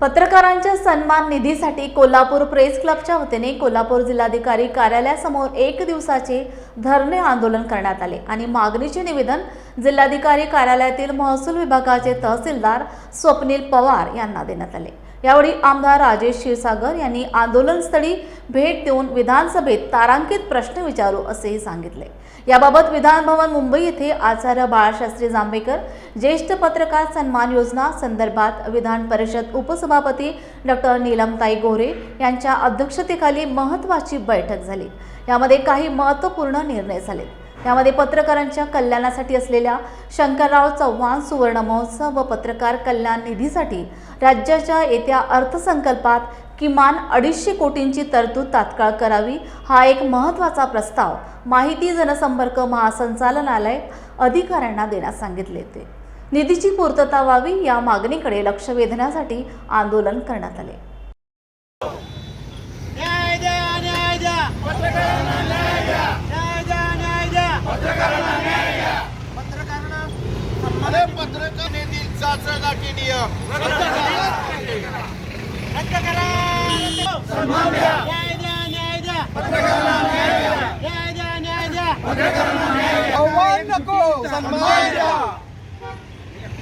पत्रकारांच्या सन्मान निधीसाठी कोल्हापूर प्रेस क्लबच्या वतीने कोल्हापूर जिल्हाधिकारी कार्यालयासमोर एक दिवसाचे धरणे आंदोलन करण्यात आले. आणि मागणीचे निवेदन जिल्हाधिकारी कार्यालयातील महसूल विभागाचे तहसीलदार स्वप्नील पवार यांना देण्यात आले. यावेळी आमदार राजेश क्षीरसागर यांनी आंदोलनस्थळी भेट देऊन विधानसभेत तारांकित प्रश्न विचारू असेही सांगितले. याबाबत विधानभवन मुंबई येथे आचार्य बाळशास्त्री जांभेकर ज्येष्ठ पत्रकार सन्मान योजना संदर्भात विधान परिषद उपसभापती डॉक्टर नीलमताई गोरे यांच्या अध्यक्षतेखाली महत्त्वाची बैठक झाली. यामध्ये काही महत्त्वपूर्ण निर्णय झाले. यामध्ये पत्रकारांच्या कल्याणासाठी असलेल्या शंकरराव चव्हाण सुवर्ण महोत्सव व पत्रकार कल्याण निधीसाठी राज्याच्या येत्या अर्थसंकल्पात किमान अडीचशे कोटींची तरतूद तात्काळ करावी हा एक महत्त्वाचा प्रस्ताव माहिती जनसंपर्क महासंचालनालय अधिकाऱ्यांना देण्यास सांगितले होते. निधीची पूर्तता व्हावी या मागणीकडे लक्ष वेधण्यासाठी आंदोलन करण्यात आले.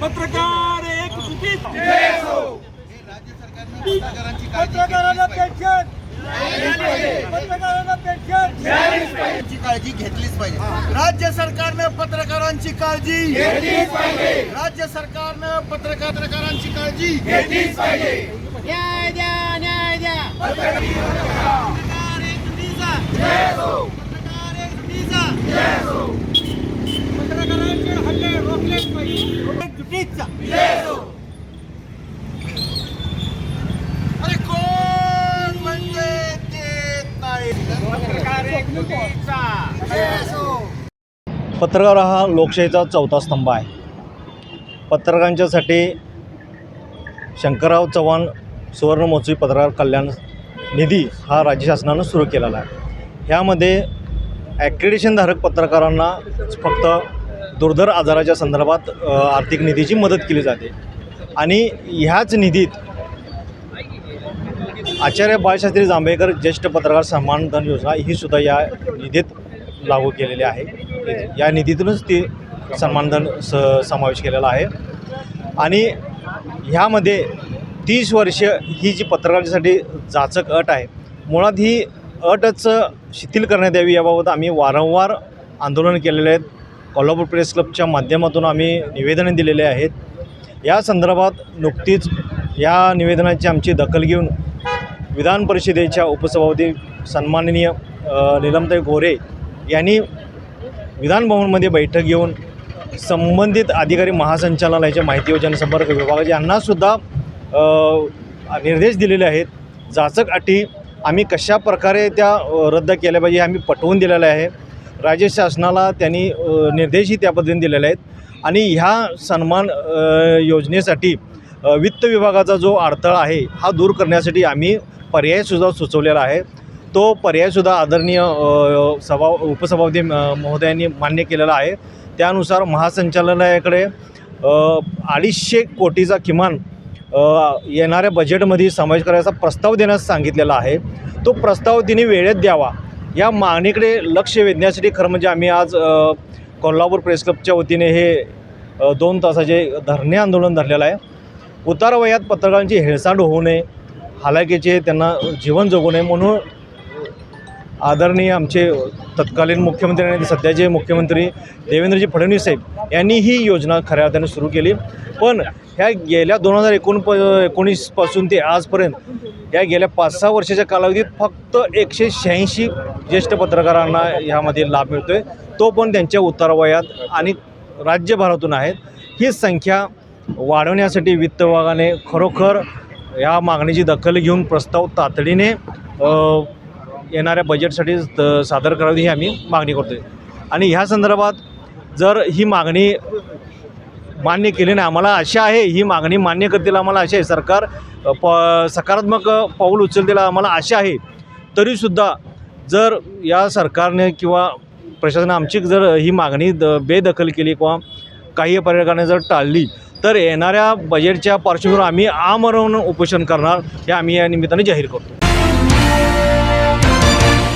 पत्रकार एक राज्य सरकारने पत्रकारांची काळजी. पत्रकारांना पेन्शन पत्रकारांना पेन्शन काळजी. घेतलीच पाहिजे राज्य सरकारनं पत्रकारांची काळजी. घेतलीच पाहिजे राज्य सरकारनं पत्रकार पत्रकारांची काळजी घेतलीच पाहिजे पत्रकार हा लोकशाहीचा चौथा स्तंभ आहे. पत्रकारांच्यासाठी शंकरराव चव्हाण सुवर्ण महोत्सवी पत्रकार कल्याण निधी हा राज्य शासनानं सुरू केलेला आहे. ह्यामध्ये ॲक्रेडिशनधारक पत्रकारांना फक्त दुर्धर आजाराच्या संदर्भात आर्थिक निधीची मदत केली जाते. आणि ह्याच निधीत आचार्य बाळशास्त्री जांभेकर ज्येष्ठ पत्रकार सन्मान धन योजना ही सुद्धा या निधीत लागू केलेली आहे. या निधीतूनच ती सन्मानधन स समावेश केलेला आहे. आणि ह्यामध्ये तीस वर्ष ही जी पत्रकारांसाठी जाचक अट आहे मुळात ही अटच शिथिल करण्यात यावी याबाबत आम्ही वारंवार आंदोलन केलेले आहेत. कोल्हापूर प्रेस क्लबच्या माध्यमातून आम्ही निवेदने दिलेले आहेत. या संदर्भात नुकतीच या निवेदनाची आमची दखल घेऊन विधान परिषदेच्या उपसभापती सन्माननीय निलमताई गोरे यांनी विधानभवनमध्ये बैठक घेऊन संबंधित अधिकारी महासंचालनालयाच्या माहिती व जनसंपर्क विभागाचे यांनासुद्धा निर्देश दिलेले आहेत. जाचक अटी आम्ही कशा प्रकारे त्या रद्द केल्या पाहिजे आम्ही पटवून दिलेलं आहे. राज्य शासनाला त्यांनी निर्देशही त्या पद्धतीने दिलेले आहेत. आणि ह्या सन्मान योजनेसाठी वित्त विभागाचा जो अडथळा आहे हा दूर करण्यासाठी आम्ही पर्यायसुद्धा सुचवलेला आहे. तो पर्यायसुद्धा आदरणीय सभा उपसभापती महोदयांनी मान्य केलेला आहे. त्यानुसार महासंचालनालयाकडे अडीचशे कोटीचा किमान येणाऱ्या बजेटमध्ये समावेश करायचा प्रस्ताव देण्यास सांगितलेला आहे. तो प्रस्ताव तिने वेळेत द्यावा. या मागणीकडे लक्ष वेधण्यासाठी खरं म्हणजे आम्ही आज कोल्हापूर प्रेस क्लबच्या वतीने हे दोन तासाचे धरणे आंदोलन धरलेलं आहे. उतार वयात पत्रकारांची हेळसांड होऊ नये हालाकीचे त्यांना जीवन जगू नये म्हणून आदरणीय आमचे तत्कालीन मुख्यमंत्री आणि सध्याचे मुख्यमंत्री देवेंद्रजी फडणवीस साहेब यांनी ही योजना खऱ्या अर्थाने सुरू केली. पण ह्या गेल्या दोन हजार एकोण प एकोणीसपासून ते आजपर्यंत या गेल्या पाच सहा वर्षाच्या कालावधीत फक्त एकशे शहाऐंशी ज्येष्ठ पत्रकारांना ह्यामध्ये लाभ मिळतो आहे तो पण त्यांच्या उत्तरवयात आणि राज्यभरातून आहेत. ही संख्या वाढवण्यासाठी वित्त विभागाने खरोखर या मागणीची दखल घेऊन प्रस्ताव तातडीने येणाऱ्या बजेटसाठी त- सादर करावी ही आम्ही मागणी करतो आहे आणि ह्या संदर्भात जर ही मागणी मान्य केली नाही आम्हाला आशा आहे ही मागणी मान्य करतील आम्हाला आशा आहे. सरकार प सकारात्मक पाऊल उचलतील आम्हाला आशा आहे. तरीसुद्धा जर या सरकारने किंवा प्रशासनाने आमची जर ही मागणी द बेदखल केली किंवा काही पर्यटकाने जर टाळली तर येणाऱ्या बजेटच्या पार्श्वभूमीवर आम्ही आमरण उपोषण करणार हे आम्ही या निमित्ताने जाहीर करतो.